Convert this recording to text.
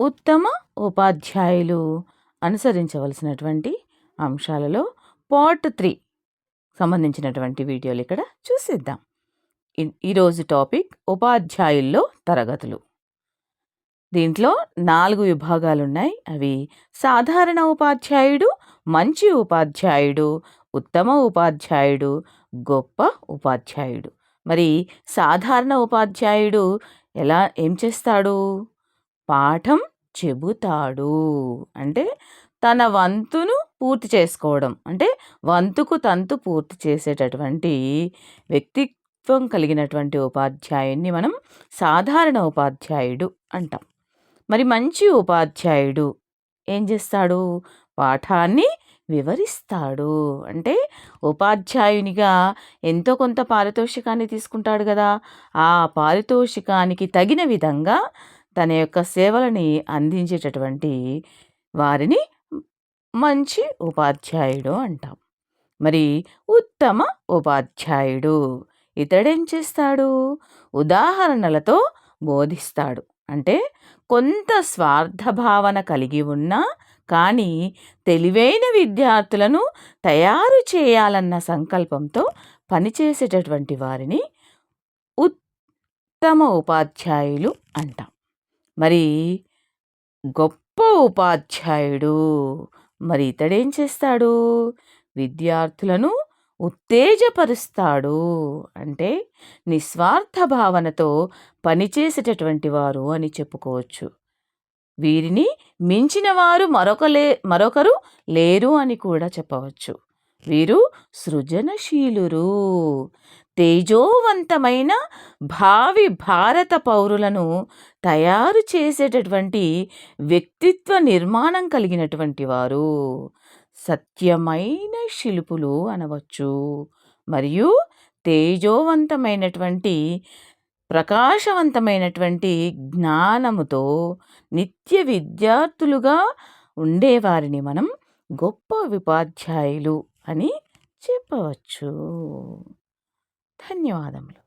ఉత్తమ ఉపాధ్యాయులు అనుసరించవలసినటువంటి అంశాలలో పార్ట్ త్రీ సంబంధించినటువంటి వీడియోలు ఇక్కడ చూసిద్దాం. ఈరోజు టాపిక్ ఉపాధ్యాయుల్లో తరగతులు. దీంట్లో నాలుగు విభాగాలు ఉన్నాయి అవి సాధారణ ఉపాధ్యాయుడు మంచి ఉపాధ్యాయుడు ఉత్తమ ఉపాధ్యాయుడు గొప్ప ఉపాధ్యాయుడు. మరి సాధారణ ఉపాధ్యాయుడు ఎలా ఏం చేస్తాడు? పాఠం చెబుతాడు. అంటే తన వంతును పూర్తి చేసుకోవడం. అంటే వంతుకు తంతు పూర్తి చేసేటటువంటి వ్యక్తిత్వం కలిగినటువంటి ఉపాధ్యాయుడిని మనం సాధారణ ఉపాధ్యాయుడు అంటాం. మరి మంచి ఉపాధ్యాయుడు ఏం చేస్తాడు? పాఠాన్ని వివరిస్తాడు. అంటే ఉపాధ్యాయునిగా ఎంతో కొంత పారితోషికాన్ని తీసుకుంటాడు కదా. ఆ పారితోషికానికి తగిన విధంగా తన యొక్క సేవలని అందించేటటువంటి వారిని మంచి ఉపాధ్యాయుడు అంటాం. మరి ఉత్తమ ఉపాధ్యాయుడు ఇతడేం చేస్తాడు? ఉదాహరణలతో బోధిస్తాడు. అంటే కొంత స్వార్థ భావన కలిగి ఉన్నా కానీ తెలివైన విద్యార్థులను తయారు చేయాలన్న సంకల్పంతో పనిచేసేటటువంటి వారిని ఉత్తమ ఉపాధ్యాయులు అంటాం. మరి గొప్ప ఉపాధ్యాయుడు. మరి ఇతడేం చేస్తాడు? విద్యార్థులను ఉత్తేజపరుస్తాడు. అంటే నిస్వార్థ భావనతో పనిచేసేటటువంటి వారు అని చెప్పుకోవచ్చు. వీరిని మించిన వారు మరొకలే మరొకరు లేరు అని కూడా చెప్పవచ్చు. వీరు సృజనశీలురు. తేజోవంతమైన భావి భారత పౌరులను తయారు చేసేటటువంటి వ్యక్తిత్వ నిర్మాణం కలిగినటువంటి వారు. సత్యమైన శిల్పులు అనవచ్చు మరియు తేజోవంతమైనటువంటి ప్రకాశవంతమైనటువంటి జ్ఞానముతో నిత్య విద్యార్థులుగా ఉండేవారిని మనం గొప్ప ఉపాధ్యాయులు. అని చెప్పవచ్చు. ధన్యవాదములు.